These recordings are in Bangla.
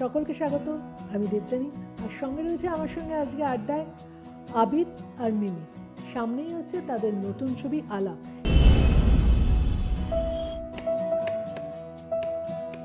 সকলকে স্বাগত আমি দেবজানী আর সঙ্গে রয়েছে আমার সঙ্গে আজকে আড্ডায় আবির আর মিমি। সামনেই আছে তাদের নতুন ছবি আলাপ।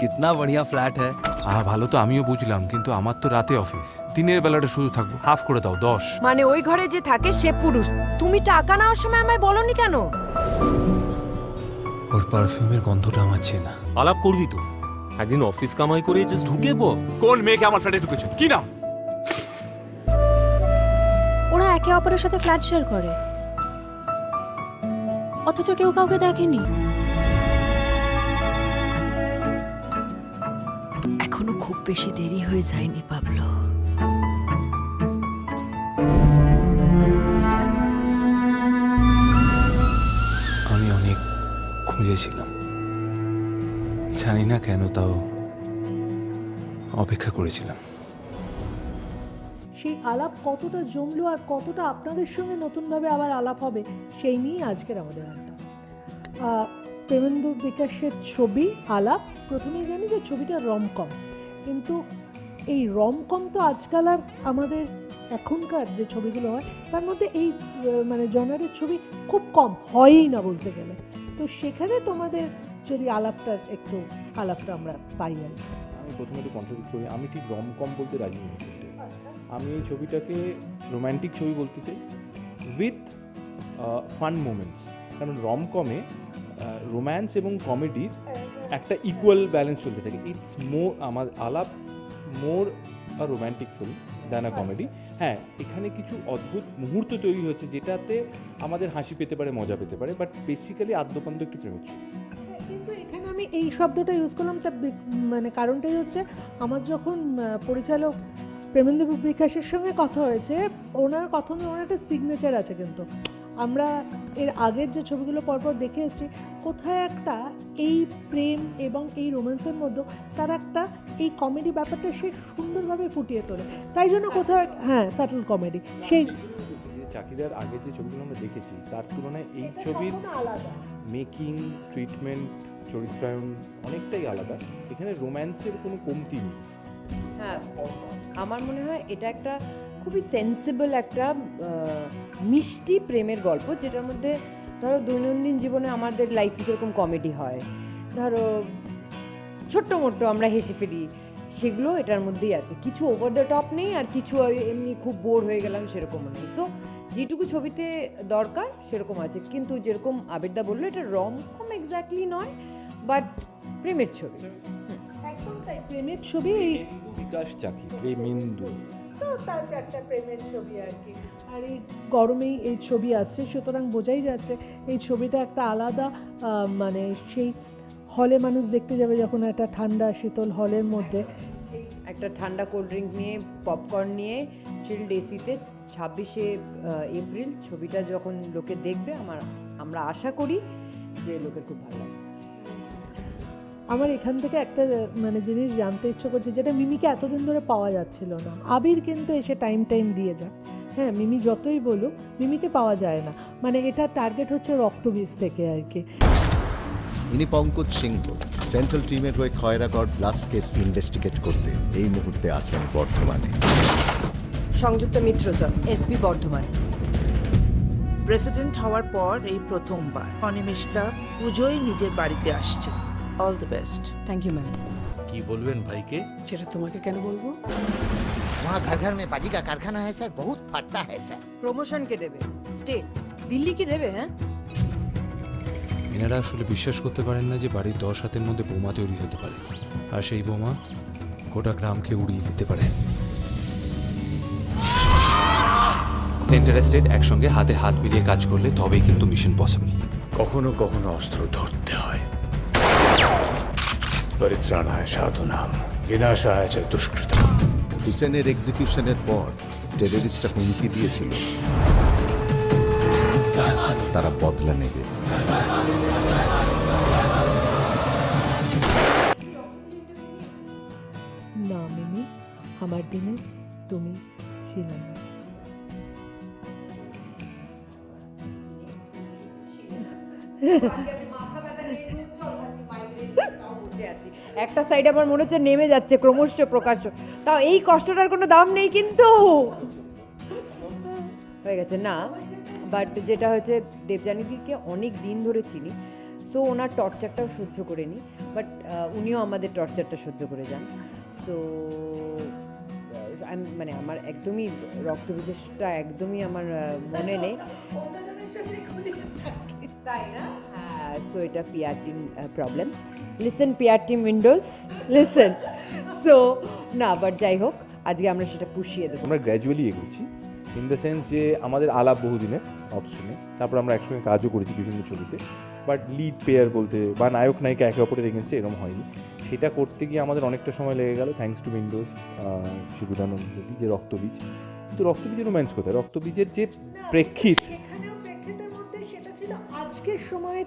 কিতনা বড়িয়া ফ্ল্যাট হ্যাঁ আর ভালো তো আমিও বুঝলাম কিন্তু আমার তো রাতে অফিস। দিনের বেলাটা শুধু থাকব। হাফ করে দাও দশ। মানে ওই ঘরে যে থাকে সে পুরুষ। তুমি টাকা নেওয়ার সময় আমায় বলনি কেন? ওর পারফিউমের গন্ধটা আমার চেনা। আলাপ করবি তো। একদিন অফিস কামাই করে জাস্ট ঢুকে পো কোন মেয়েকে আমার ফ্ল্যাটে ঢুকেছে? কি নাম? ওরা একে অপরের সাথে ফ্ল্যাট শেয়ার করে। অথচ কেউ কাউকে দেখেনি। এখনও খুব বেশি দেরি হয়ে যায়নি পাবলো। আমি অনেক খুঁজেছিলাম। জানি না কেন তাও অপেক্ষা করেছিলাম। সেই আলাপ কতটা জমলো আর কতটা আপনাদের সঙ্গে নতুনভাবে আবার আলাপ হবে, সেই নিয়েই আজকের আমাদের আড্ডা প্রেমেন্দু বিকাশের ছবি, আলাপ, প্রথমেই জানি যে ছবিটা রমকম কিন্তু এই রমকম তো আজকাল আর আমাদের এখনকার যে ছবিগুলো হয়, তার মধ্যে এই মানে জনারের ছবি খুব কম, হয়ই না বলতে গেলে। তো সেখানে তোমাদের যদি আলাপটার একটু আলাপটা আমরা পাই আর আমি প্রথমে একটু কন্ট্রিবিউট করি। আমি ঠিক রমকম বলতে রাজি নই। আমি এই ছবিটাকে রোম্যান্টিক ছবি বলতে চাই। উইথ ফান মোমেন্টস কারণ রমকমে রোম্যান্স এবং কমেডির একটা ইকুয়াল ব্যালেন্স চলতে থাকে। ইটস মোর আমার Alaap more a romantic film than a comedy হ্যাঁ এখানে কিছু অদ্ভুত মুহূর্ত তৈরি হয়েছে যেটাতে আমাদের হাসি পেতে পারে মজা পেতে পারে বাট বেসিক্যালি আদ্যপান্ত একটু হ্যাঁ, কিন্তু এখানে আমি এই শব্দটা ইউজ করলাম তার মানে কারণটাই হচ্ছে আমার যখন পরিচালক প্রেমেন্দ্র বিকাশের সঙ্গে কথা হয়েছে ওনার কথনে ওনার একটা সিগনেচার আছে কিন্তু। আমরা এর আগের যে ছবিগুলো পরপর দেখে এসেছি কোথায় একটা এই প্রেম এবং এই রোম্যান্সের মধ্যে তার একটা এই কমেডি ব্যাপারটা সে সুন্দরভাবে ফুটিয়ে তোলে। তাই জন্য কোথাও একটা- হ্যাঁ সাটল কমেডি সেই চাকিদার আগের যে ছবিগুলো আমরা দেখেছি তার তুলনায় এই ছবির আলাদা। মেকিং, ট্রিটমেন্ট, চরিত্রায়ন অনেকটাই আলাদা। এখানে রোম্যান্সের কোনো কমতি নেই। হ্যাঁ আমার মনে হয় এটা একটা খুবই সেন্সিবল একটা মিষ্টি প্রেমের গল্প, যেটার মধ্যে ধরো দৈনন্দিন জীবনে আমাদের লাইফে যেরকম কমেডি হয়। ধরো ছোট্ট মোট্ট আমরা হেসে ফেলি, সেগুলো এটার মধ্যেই আছে। কিছু ওভার দ্য টপ নেই আর কিছু এমনি খুব বোর হয়ে গেলাম সেরকমও নেই। সো যেটুকু ছবিতে দরকার সেরকম আছে। কিন্তু যেরকম আবেদা বলল এটা রম কম এক্স্যাক্টলি নয় বাট প্রেমের ছবি। একদম তাই প্রেমের ছবি এই বিকাশ চাকি প্রেমেন্দু। তো তার একটা প্রেমের ছবি আর কি। আর এই গরমেই এই ছবি আসছে সুতরাং বোঝাই যাচ্ছে এই ছবিটা একটা আলাদা মানে সেই হলে মানুষ দেখতে যাবে যখন একটা ঠান্ডা শীতল হলের মধ্যে। একটা ঠান্ডা কোল্ড ড্রিঙ্ক নিয়ে পপকর্ন নিয়ে চিল্ড এসিতে ছাব্বিশে এপ্রিল ছবিটা যখন লোকে দেখবে আমার আমরা আশা করি যে লোকের খুব ভালো লাগবে। আমার এখান থেকে একটা মানে জিনিস জানতে ইচ্ছে করছে যেটা মিমিকে এতদিন ধরে পাওয়া যাচ্ছিল না। আবির কিন্তু এসে টাইম টাইম দিয়ে যায়। হ্যাঁ মিমি যতই বলুক মিমিকে পাওয়া যায় না। মানে এটা টার্গেট হচ্ছে রক্তবীজ থেকে আর কি। ইনি পঙ্কজ সিংহ সেন্ট্রাল টিমের হয়ে খয়রাগড় ব্লাস্ট কেস ইনভেস্টিগেট করতে এই মুহূর্তে আছেন বর্ধমানে। সংযুক্ত Mitra sir SP Bardhaman president হওয়ার পর এই প্রথমবার অনিমিষদা পুজোয় নিজের বাড়িতে আসছে all the best thank you ma'am কি বলবেন ভাইকে সেটা তোমাকে কেন বলবো वहाँ घर घर में बाजी का कारखाना है सर बहुत फटता है सर প্রমোশন কে দেবে স্টেট দিল্লি কি দেবে হ্যাঁ এনারা আসলে বিশ্বাস করতে পারেন না যে বাড়ির দশ হাতের মধ্যে বোমা তৈরি হতে পারে আর সেই বোমা গোটা গ্রামকে উড়িয়ে দিতে পারে ইন্টারেস্টেড একসঙ্গে হাতে হাত মিলিয়ে কাজ করলে তবেই কিন্তু মিশন পসিবল কখনো কখনো অস্ত্র ধরতে হয়। পরিত্রাণায় সাধু নাম বিনাশায় চ দুষ্কৃত। হুসেনের এক্সিকিউশনের পর টেররিস্টরা হুমকি দিয়েছিল। তারা বদলা নেবে। না মিমি আমার দিনে তুমি ছিলে না। একটা সাইড আমার মনে হচ্ছে নেমে যাচ্ছে, ক্রমশ প্রকাশ্য। তাও এই কষ্টটার কোনো দাম নেই কিন্তু। হয়ে গেছে, না। বাট যেটা হচ্ছে দেবযানীদিকে অনেক দিন ধরে চিনি। সো ওনার টর্চারটাও সহ্য করে নিই বাট উনিও আমাদের টর্চারটা সহ্য করে যান। সো আমি মানে আমার একদমই রক্তবিশেষটা একদমই আমার মনে নেই। তাই না? সো এটা PR team problem listen PR team windows listen so না বাট যাই হোক, আজকে আমরা সেটা পুষিয়ে দেবো। আমরা গ্র্যাজুয়ালি এগোচ্ছি ইন দ্য সেন্স যে আমাদের আলাপ বহুদিনে অপশনে তারপর আমরা একসঙ্গে কাজও করেছি বিভিন্ন ছবিতে বাট লিড পেয়ার বলতে বা নায়ক, নায়িকা একে অপরের এগেনস্টে এরকম হয়নি। সেটা করতে গিয়ে আমাদের অনেকটা সময় লেগে গেল থ্যাঙ্কস টু উইন্ডোজ শিবুদানন্দ যে রক্তবীজ। কিন্তু রক্তবীজের রোম্যান্স কোথায়? রক্তবীজের যে প্রেক্ষিত আজকের সময়ের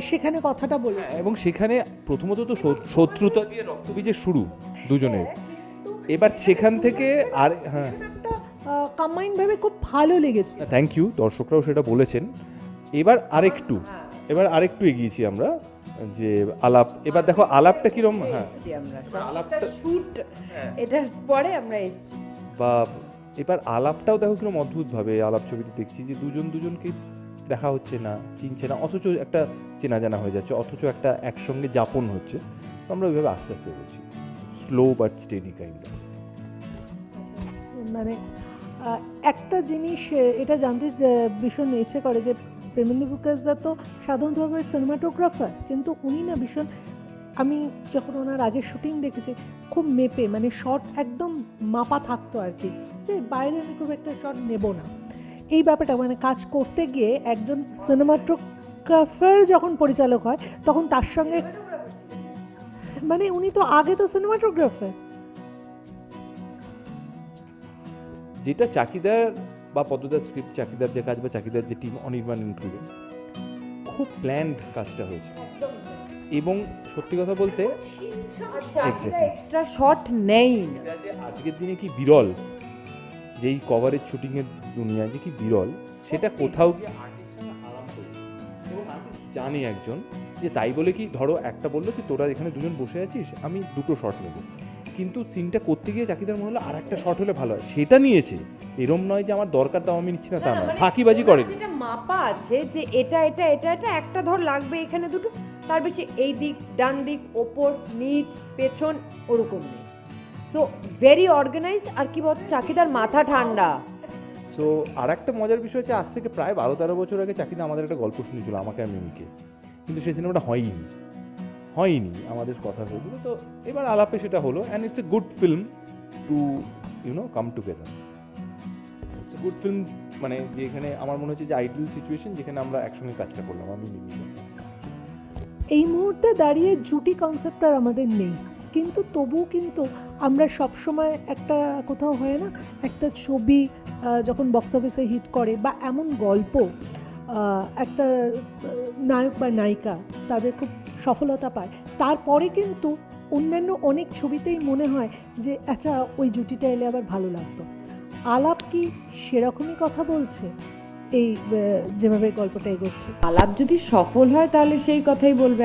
সেখানে কথাটা বলেছে এবং সেখানে প্রথমত তো শত্রুতা দিয়ে রক্তবীজের শুরু দুজনের। এবার সেখান থেকে আর হ্যাঁ। ভাবে খুব ভালো লেগেছে থ্যাংক ইউ দর্শকরাও সেটা বলেছেন। এবার আরেকটু এবার আরেকটু এগিয়েছি আমরা যে আলাপ এবার দেখো আলাপটা কিরম হ্যাঁ। আলাপটা- শুট এটার পরে আমরা এসছি। বা এবার আলাপটাও দেখো কিরম অদ্ভুতভাবে আলাপ ছবিতে দেখছি যে দুজন দুজনকে দেখা হচ্ছে না, চিনছে না, অথচ একটা চেনা জানা হয়ে যাচ্ছে, অথচ একটা একসঙ্গে যাপন হচ্ছে। তো আমরা ওইভাবে আস্তে আস্তে বলছি স্লো বাট স্টেডি কাইন্ড মানে একটা জিনিস এটা জানতে ভীষণ ইচ্ছে করে যে প্রেমেন্দ্র মুখার্জা তো সাধারণভাবে সিনেমাটোগ্রাফার কিন্তু উনি না ভীষণ, আমি যখন ওনার আগে শুটিং দেখেছি, খুব মেপে মানে শট একদম মাপা থাকতো আর কি, যে বাইরে আমি খুব একটা শট নেব না। এই ব্যাপারটা মানে কাজ করতে গিয়ে একজন সিনেমাটোগ্রাফার যখন পরিচালক হয় তখন তার সঙ্গে মানে উনি তো আগে তো সিনেমাটোগ্রাফার। যেটা চাকিদার বা পদ্মদার স্ক্রিপ্ট চাকিদার যে কাজ বা চাকিদার যে টিম অনির্বাণ ইনক্লুডেড খুব প্ল্যান্ড কাজটা হয়েছে। এবং সত্যি কথা বলতে এক্সট্রা শট নেই। আজকের দিনে কি বিরল? যেই কভারেজ শুটিংয়ের দুনিয়া যে কি বিরল সেটা কোথাও জানে একজন যে তাই বলে কি ধরো একটা বলল যে তোরা এখানে দুজন বসে আছিস আমি দুটো শট নেব। কিন্তু সিনটা করতে গিয়ে চাকিদার মনে হলো আর একটা শট হলে ভালো হয়। সেটা নিয়েছে। এরম নয় যে আমার দরকার দাও আমি নিচ্ছি না তা নয়। ফাঁকিবাজি করেনি। যেটা মাপা আছে যে এটা এটা এটা এটা একটা ধর লাগবে এখানে দুটো তার বেশি এই দিক ডান দিক ওপর নিচ পেছন ওরকম নেই। সো ভেরি অর্গানাইজড আর কি বল চাকিদার মাথা ঠান্ডা। সো আর একটা মজার বিষয় হচ্ছে আজ থেকে প্রায় বারো তেরো বছর আগে চাকিদা আমাদের একটা গল্প শুনেছিল আমাকে আর মিমিকে। কিন্তু সেই সিনেমাটা হয়নি। হয়নি আমাদের কথা হয়েছিল। তো এবার আলাপে সেটা হলো and it's a good film to you know come together it's a good film মানে যেখানে আমার মনে হচ্ছে যে আইডিয়াল সিচুয়েশন যেখানে আমরা একসঙ্গে কাজটা করলাম আমি মিমি। এই মুহূর্তে দাঁড়িয়ে জুটি কনসেপ্ট আর আমাদের নেই। কিন্তু তবুও কিন্তু আমরা সবসময় একটা কোথাও হয় না, একটা ছবি যখন বক্স অফিসে হিট করে বা এমন গল্প একটা নায়ক বা নায়িকা তাদের খুব সফলতা পায়। তারপরে কিন্তু অন্যান্য অনেক ছবিতেই মনে হয় যে আচ্ছা ওই জুটিটা এলে আবার ভালো লাগতো। আলাপ কি সেরকমই কথা বলছে? এই যেভাবে গল্পটা এগোচ্ছে। আলাপ যদি সফল হয় তাহলে সেই কথাই বলবে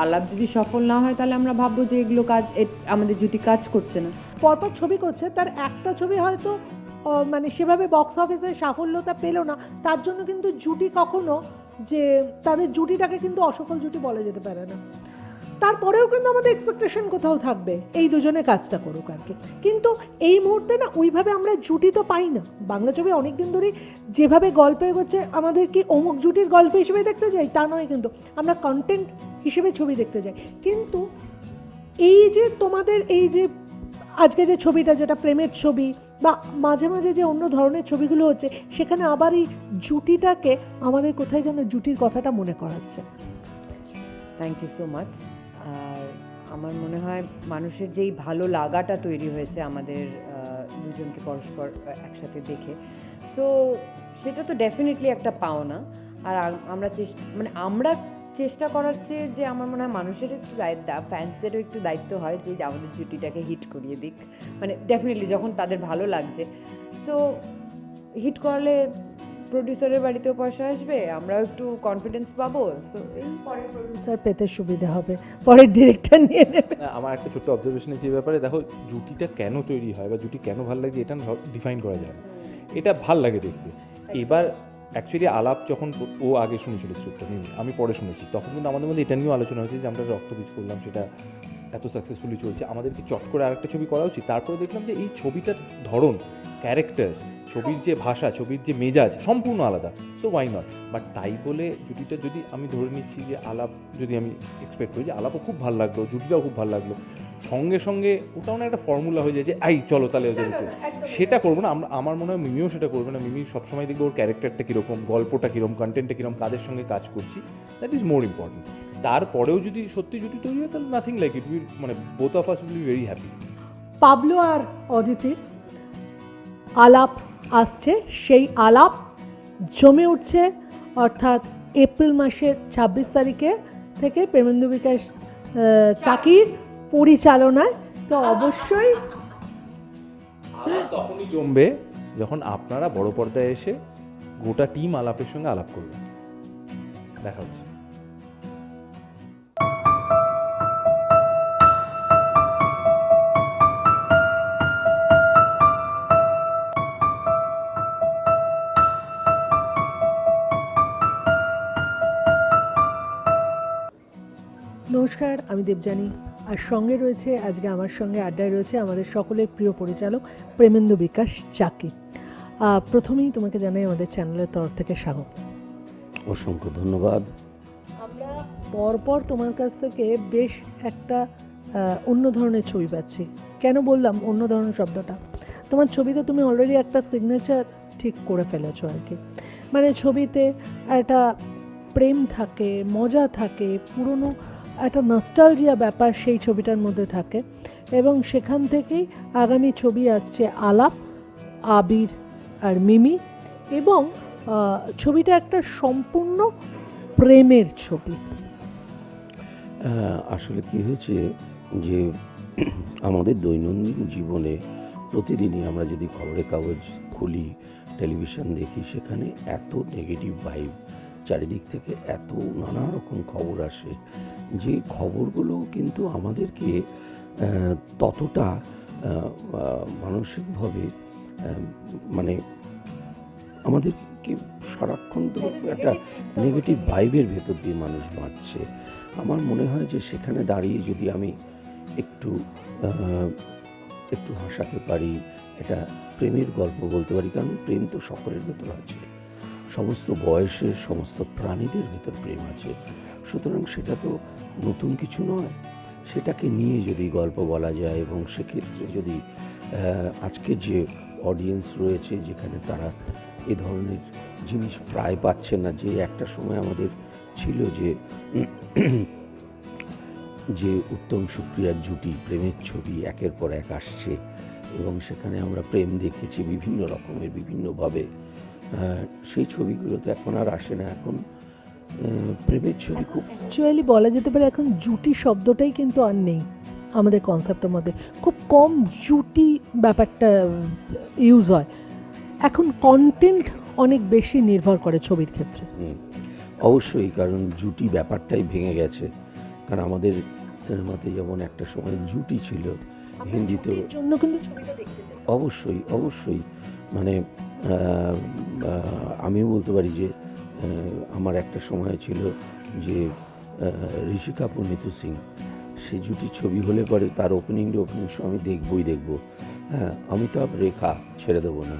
আলাপ যদি সফল না হয়, তাহলে আমরা ভাববো যে এগুলো কাজ আমাদের জুটি কাজ করছে না। পরপর ছবি করছে, তার একটা ছবি হয়তো মানে সেভাবে বক্স অফিসে সাফল্যতা পেল না। তার জন্য কিন্তু জুটি কখনো যে, তাদের জুটিটাকে কিন্তু অসফল জুটি বলা যেতে পারে না। তারপরেও কিন্তু আমাদের এক্সপেকটেশন কোথাও থাকবে। এই দুজনে কাজটা করুক আর কি। কিন্তু এই মুহূর্তে না, ওইভাবে আমরা জুটি তো পাই না। বাংলা ছবি অনেক দিন ধরেই যেভাবে গল্প এগোচ্ছে, আমাদের কি অমুক জুটির গল্প হিসেবে দেখতে যাই? তা নয় কিন্তু। আমরা কন্টেন্ট হিসেবে ছবি দেখতে যাই। কিন্তু এই যে তোমাদের এই যে আজকে যে ছবিটা, যেটা প্রেমের ছবি বা মাঝে মাঝে যে অন্য ধরনের ছবিগুলো হচ্ছে, সেখানে আবার এই জুটিটাকে আমাদের কোথায় যেন জুটির কথাটা মনে করাচ্ছে। থ্যাংক ইউ সো মাচ আর আমার মনে হয় মানুষের যেই ভালো লাগাটা তৈরি হয়েছে আমাদের দুজনকে পরস্পর একসাথে দেখে। সো সেটা তো ডেফিনেটলি একটা পাওনা। আর আমরা চেষ্টা মানে আমরা চেষ্টা করার চেয়ে যে আমার মনে হয় মানুষের একটু দায়িত্ব ফ্যান্সদেরও একটু দায়িত্ব হয় যে আমাদের জুটিটাকে হিট করিয়ে দিক। মানে ডেফিনেটলি যখন তাদের ভালো লাগছে। সো হিট করালে প্রডিউসারের বাড়িতেও পয়সা আসবে আমরাও একটু কনফিডেন্স পাবো সো এই পরে প্রডিউসার পেতে সুবিধা হবে। পরে ডিরেক্টর নিয়ে নেবে। আমার একটা ছোট্ট অবজারভেশন আছে এই ব্যাপারে। দেখো জুটিটা কেন তৈরি হয় বা জুটি কেন ভালো লাগে এটা ডিফাইন করা যায় এটা ভালো লাগে দেখতে। এবার অ্যাকচুয়ালি আলাপ যখন ও আগে শুনেছিল স্ক্রিপ্টটা আমি পরে শুনেছি। তখন কিন্তু আমাদের মধ্যে এটা নিয়েও আলোচনা হয়েছে যে আমরা রক্ত রক্তবীজ করলাম সেটা এত সাকসেসফুলি চলছে। আমাদের কি চট করে আরেকটা ছবি করা উচিত। তারপরে দেখলাম যে এই ছবিটার ধরন ক্যারেক্টার্স ছবির যে ভাষা ছবির যে মেজাজ সম্পূর্ণ আলাদা। সো ওয়াই নট বাট তাই বলে জুটিটা যদি আমি ধরে নিচ্ছি যে আলাপ যদি আমি এক্সপেক্ট করি যে আলাপও খুব ভালো লাগল জুটিটাও খুব ভালো লাগল সঙ্গে সঙ্গে ওটাও না একটা ফর্মুলা হয়ে যায় যে আই চলো তাহলে ওদের একটু সেটা করব না। আমরা আমার মনে হয় মিমিও সেটা করবে না। মিমি সবসময় দেখবে ওর ক্যারেক্টারটা কীরকম গল্পটা কীরকম কন্টেন্টটা কীরকম কাদের সঙ্গে কাজ করছি? দ্যাট ইজ মোর ইম্পর্টেন্ট তারপরেও যদি সত্যি যদি তৈরি হয় তাহলে নাথিং লাইক ইট উইল মানে both of us will be very happy Pablo আর অদিতির আলাপ আসছে। সেই আলাপ জমে উঠছে অর্থাৎ এপ্রিল মাসের ছাব্বিশ তারিখে থেকে প্রেমেন্দু বিকাশ চাকির পরিচালনায়। তো অবশ্যই তখনই জমবে যখন আপনারা বড় পর্দায় এসে গোটা টিম আলাপের সঙ্গে আলাপ করবেন। দেখা হচ্ছে। নমস্কার আমি দেবজানী আর সঙ্গে রয়েছে আজকে আমার সঙ্গে আড্ডায় রয়েছে আমাদের সকলের প্রিয় পরিচালক প্রেমেন্দু বিকাশ চাকি। প্রথমেই তোমাকে জানাই আমাদের চ্যানেলের তরফ থেকে স্বাগত। অসংখ্য ধন্যবাদ। আমরা পরপর তোমার কাছ থেকে বেশ একটা অন্য ধরনের ছবি পাচ্ছি। কেন বললাম অন্য ধরনের শব্দটা? তোমার ছবিতে তুমি অলরেডি একটা সিগনেচার ঠিক করে ফেলেছো আর কি। মানে ছবিতে একটা প্রেম থাকে মজা থাকে পুরনো একটা নস্টালজিয়া ব্যাপার সেই ছবিটার মধ্যে থাকে এবং সেখান থেকেই আগামী ছবি আসছে আলাপ, আবির আর মিমি এবং ছবিটা একটা সম্পূর্ণ প্রেমের ছবি। আসলে কি হয়েছে যে আমাদের দৈনন্দিন জীবনে প্রতিদিনই আমরা যদি খবরের কাগজ খুলি টেলিভিশন দেখি, সেখানে এত নেগেটিভ ভাইব চারিদিক থেকে এত নানা রকম খবর আসে। যে খবরগুলো কিন্তু আমাদেরকে ততটা মানসিকভাবে মানে আমাদেরকে সারাক্ষণ তো একটা নেগেটিভ ভাইবের ভেতর দিয়ে মানুষ বাঁচছে। আমার মনে হয় যে সেখানে দাঁড়িয়ে যদি আমি একটু একটু হাসাতে পারি এটা প্রেমের গল্প বলতে পারি কারণ প্রেম তো সকলের ভেতর আছে। সমস্ত বয়সের সমস্ত প্রাণীদের ভেতর প্রেম আছে। সুতরাং সেটা তো নতুন কিছু নয়। সেটাকে নিয়ে যদি গল্প বলা যায় এবং সেক্ষেত্রে যদি আজকে যে অডিয়েন্স রয়েছে যেখানে তারা এ ধরনের জিনিস প্রায় পাচ্ছে না, যে একটা সময় আমাদের ছিল যে যে উত্তম সুপ্রিয়ার জুটি, প্রেমের ছবি একের পর এক আসছে এবং সেখানে আমরা প্রেম দেখেছি বিভিন্ন রকমের, বিভিন্নভাবে। সেই ছবিগুলো তো এখন আর আসে না। এখন প্রেমের ছবি খুব অ্যাকচুয়ালি বলা যেতে পারে এখন জুটি শব্দটাই কিন্তু আর নেই আমাদের কনসেপ্টের মধ্যে। খুব কম জুটি ব্যাপারটা ইউজ হয়। এখন কন্টেন্ট অনেক বেশি নির্ভর করে ছবির ক্ষেত্রে। অবশ্যই কারণ জুটি ব্যাপারটাই ভেঙে গেছে। কারণ আমাদের সিনেমাতে যেমন একটা সময় জুটি ছিল হিন্দিতেও জন্য কিন্তু অবশ্যই অবশ্যই। মানে আমিও বলতে পারি যে আমার একটা সময় ছিল যে ঋষি কাপুর নিতু সিং, সে জুটি ছবি হলে পরে তার ওপেনিং ডে ওপেনিং শো আমি দেখবই দেখব। হ্যাঁ অমিতাভ রেখা ছেড়ে দেবো না।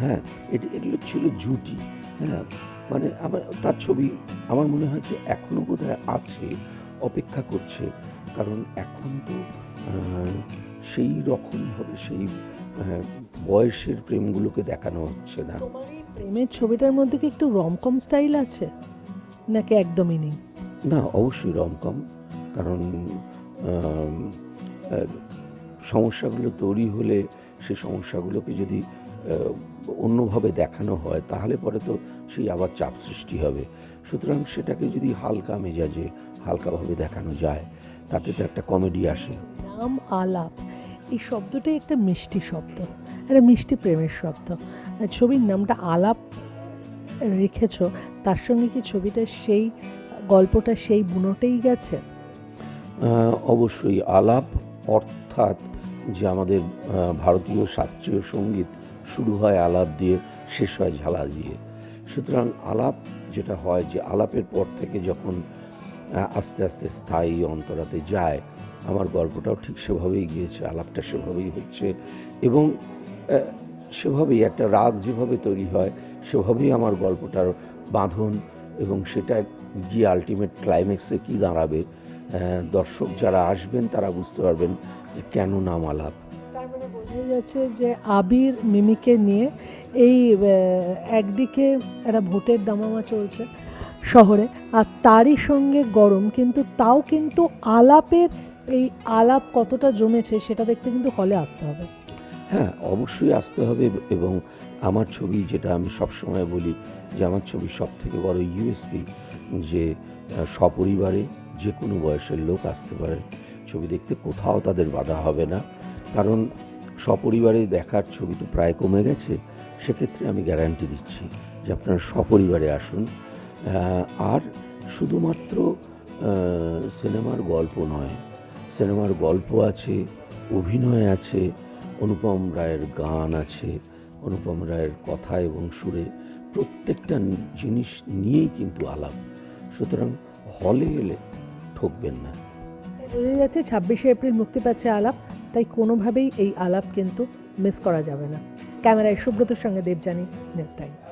হ্যাঁ এটা, এগুলো ছিল জুটি। হ্যাঁ মানে আমার, তার ছবি আমার মনে হয় যে এখনও বোধ আছে, অপেক্ষা করছে। কারণ এখন তো সেই রকমভাবে সেই বয়সের প্রেমগুলোকে দেখানো হচ্ছে না। প্রেমের ছবিটার মধ্যে কি একটু রমকম স্টাইল আছে? নাকি একদমই নেই? না অবশ্যই রমকম কারণ সমস্যাগুলো তৈরি হলে সে সমস্যাগুলোকে যদি অন্যভাবে দেখানো হয় তাহলে পরে তো সেই আবার চাপ সৃষ্টি হবে। সুতরাং সেটাকে যদি হালকা মেজাজে হালকাভাবে দেখানো যায় তাতে তো একটা কমেডি আসে। আলাপ। এই শব্দটাই একটা মিষ্টি শব্দ, একটা মিষ্টি প্রেমের শব্দ। ছবির নামটা আলাপ রেখেছ, তার সঙ্গে কি ছবিটা সেই, গল্পটা সেই বুনোটেই গেছে? অবশ্যই আলাপ অর্থাৎ যে আমাদের ভারতীয় শাস্ত্রীয় সংগীত শুরু হয় আলাপ দিয়ে, শেষ হয় ঝালা দিয়ে। সুতরাং আলাপ যেটা হয় যে আলাপের পর থেকে যখন আস্তে আস্তে স্থায়ী অন্তরাতে যায়। আমার গল্পটাও ঠিক সেভাবেই গিয়েছে, আলাপটা সেভাবেই হচ্ছে এবং সেভাবেই একটা রাগ যেভাবে তৈরি হয়, সেভাবেই আমার গল্পটার বাঁধন এবং সেটা গিয়ে আলটিমেট ক্লাইম্যাক্সে কী দাঁড়াবে। দর্শক যারা আসবেন তারা বুঝতে পারবেন যে কেন নাম আলাপ। মানে বোঝা যাচ্ছে যে আবির মিমিকে নিয়ে এই একদিকে একটা ভোটের দামামা চলছে শহরে। আর তারই সঙ্গে গরম, কিন্তু তাও কিন্তু আলাপের এই আলাপ কতটা জমেছে সেটা দেখতে কিন্তু হলে আসতে হবে। হ্যাঁ অবশ্যই আসতে হবে এবং আমার ছবি যেটা আমি সবসময় বলি যে আমার ছবি সব থেকে বড় ইউএসপি যে সপরিবারে যে কোনো বয়সের লোক আসতে পারে। ছবি দেখতে কোথাও তাদের বাধা হবে না। কারণ সপরিবারে দেখার ছবি তো প্রায় কমে গেছে। সেক্ষেত্রে আমি গ্যারান্টি দিচ্ছি যে আপনারা সপরিবারে আসুন। আর শুধুমাত্র সিনেমার গল্প নয়, সিনেমার গল্প আছে, অভিনয় আছে, অনুপম রায়ের গান আছে, অনুপম রায়ের কথা এবং সুরে প্রত্যেকটা জিনিস নিয়েই কিন্তু আলাপ। সুতরাং হলে এলে ঠকবেন না। বোঝা যাচ্ছে ছাব্বিশে এপ্রিল মুক্তি পাচ্ছে আলাপ, তাই কোনোভাবেই এই আলাপ কিন্তু মিস করা যাবে না। ক্যামেরায় সুব্রতর সঙ্গে দেবজানি নেক্সট টাইম